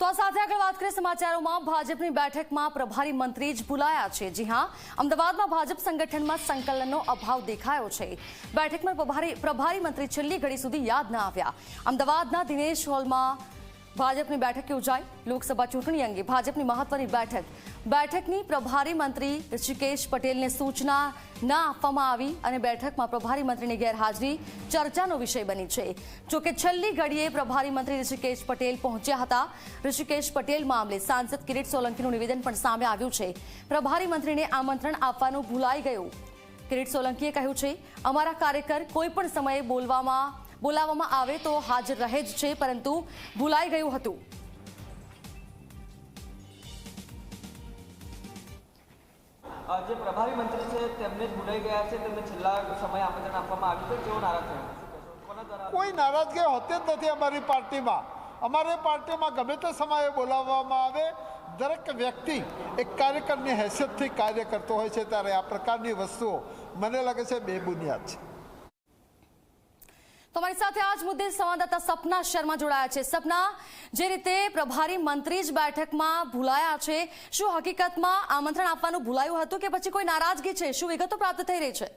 તો આ સાથે આગળ વાત કરીએ સમાચારોમાં. ભાજપની બેઠકમાં પ્રભારી મંત્રી જ ભૂલાયા છે. જી હા, અમદાવાદમાં ભાજપ સંગઠનમાં સંકલનનો અભાવ દેખાયો છે. બેઠકમાં પ્રભારી પ્રભારી મંત્રી છેલ્લી ઘડી સુધી યાદ ન આવ્યા. અમદાવાદના દિનેશ હોલમાં ભાજપની બેઠક યોજાઈ. લોકસભા ચૂંટણી અંગે ભાજપની મહત્વની બેઠક. બેઠકની પ્રભારી મંત્રી ઋષિકેશ પટેલને સૂચના ના આપવામાં આવી અને બેઠકમાં પ્રભારી મંત્રીની ગેરહાજરી ચર્ચાનો વિષય બની છે. જોકે છેલ્લી ઘડીએ પ્રભારી મંત્રી ઋષિકેશ પટેલ પહોંચ્યા હતા. ઋષિકેશ પટેલ મામલે સાંસદ કિરીટ સોલંકીનું નિવેદન પણ સામે આવ્યું છે. પ્રભારી મંત્રીને આમંત્રણ આપવાનું ભૂલાઈ ગયું. કિરીટ સોલંકીએ કહ્યું છે, અમારા કાર્યકર કોઈ પણ સમયે બોલવામાં બોલાવવામાં આવે તો હાજર રહે જ છે પરંતુ ભૂલાઈ ગયું હતું. જે પ્રભારી મંત્રી છે તેમને જ ભૂલાઈ ગયા છે તેમને છેલ્લા સમય આમંત્રણ આપવામાં આવ્યું છે. તેઓ નારાજ થયા કોઈ નારાજગી હોતી જ નથી અમારી પાર્ટીમાં. અમારી પાર્ટીમાં ગમે તે સમયે બોલાવવામાં આવે દરેક વ્યક્તિ એક કાર્યકરની હેસિયતથી કાર્ય કરતો હોય છે ત્યારે આ પ્રકારની વસ્તુઓ મને લાગે છે બેબુનિયાદ છે. તો અમારી સાથે આ જ મુદ્દે સંવાદદાતા સપના શર્મા જોડાયા છે. સપના, જે રીતે પ્રભારી મંત્રી જ બેઠકમાં ભૂલાયા છે, શું હકીકતમાં આમંત્રણ આપવાનું ભૂલાયું હતું કે પછી કોઈ નારાજગી છે? શું વિગતો પ્રાપ્ત થઈ રહી છે?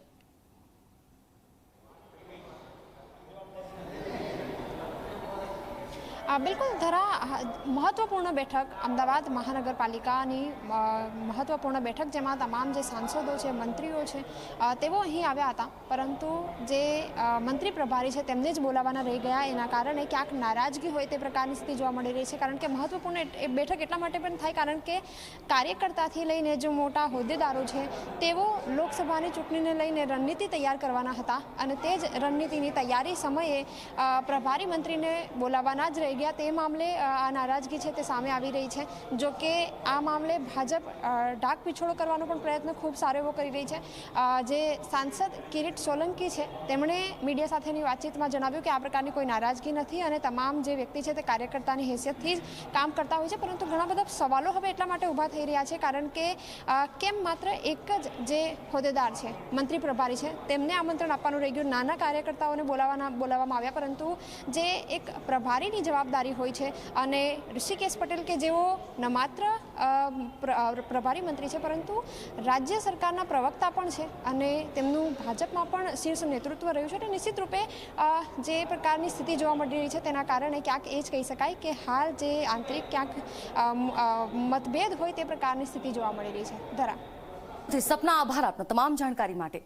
બિલકુલ, ધરા મહત્વપૂર્ણ બેઠક અમદાવાદ મહાનગરપાલિકાની મહત્વપૂર્ણ બેઠક જેમાં તમામ જે સાંસદો છે, મંત્રીઓ છે તેઓ અહીં આવ્યા હતા. પરંતુ જે મંત્રી પ્રભારી છે, તેમને જ બોલાવવાના રહી ગયા. એના કારણે ક્યાંક નારાજગી હોય તે પ્રકારની સ્થિતિ જોવા મળી રહી છે. કારણ કે મહત્વપૂર્ણ એ બેઠક એટલા માટે પણ થાય કારણ કે કાર્યકર્તાથી લઈને જે મોટા હોદ્દેદારો છે, તેઓ લોકસભાની ચૂંટણીને લઈને રણનીતિ તૈયાર કરવાના હતા. અને તે જ રણનીતિની તૈયારી સમયે પ્રભારી મંત્રીને બોલાવવાના જ રહી ગયા. તે મામલે આ નારાજગી છે તે સામે આવી રહી છે. જો કે, આ મામલે ભાજપ ડાક પીછોડો કરવાનો પણ પ્રયત્ન ખૂબ સારો એવો કરી રહી છે. જે સાંસદ કિરીટ સોલંકી છે, તેમણે મીડિયા સાથેની વાતચીતમાં જણાવ્યું કે આ પ્રકારની કોઈ નારાજગી નથી અને તમામ જે વ્યક્તિ છે તે કાર્યકર્તાની હેસિયતથી જ કામ કરતા હોય છે. પરંતુ ઘણા બધા સવાલો હવે એટલા માટે ઊભા થઈ રહ્યા છે, કારણ કે કેમ માત્ર એક જ જે હોદ્દેદાર છે, મંત્રી પ્રભારી છે, તેમને આમંત્રણ આપવાનું રહી ગયું. નાના કાર્યકર્તાઓને બોલાવવાના બોલાવવામાં આવ્યા, પરંતુ જે એક પ્રભારીની જવાબદારી હોય છે. અને ઋષિકેશ પટેલ કે જેઓ ન માત્ર પ્રભારી મંત્રી છે, પરંતુ રાજ્ય સરકારના પ્રવક્તા પણ છે અને તેમનું ભાજપમાં પણ શીર્ષ નેતૃત્વ રહ્યું છે. એટલે નિશ્ચિત રૂપે જે પ્રકારની સ્થિતિ જોવા મળી રહી છે તેના કારણે ક્યાંક એ જ કહી શકાય કે હાલ જે આંતરિક ક્યાંક મતભેદ હોય તે પ્રકારની સ્થિતિ જોવા મળી રહી છે. ધરા. સપના આભાર આપનો તમામ જાણકારી માટે.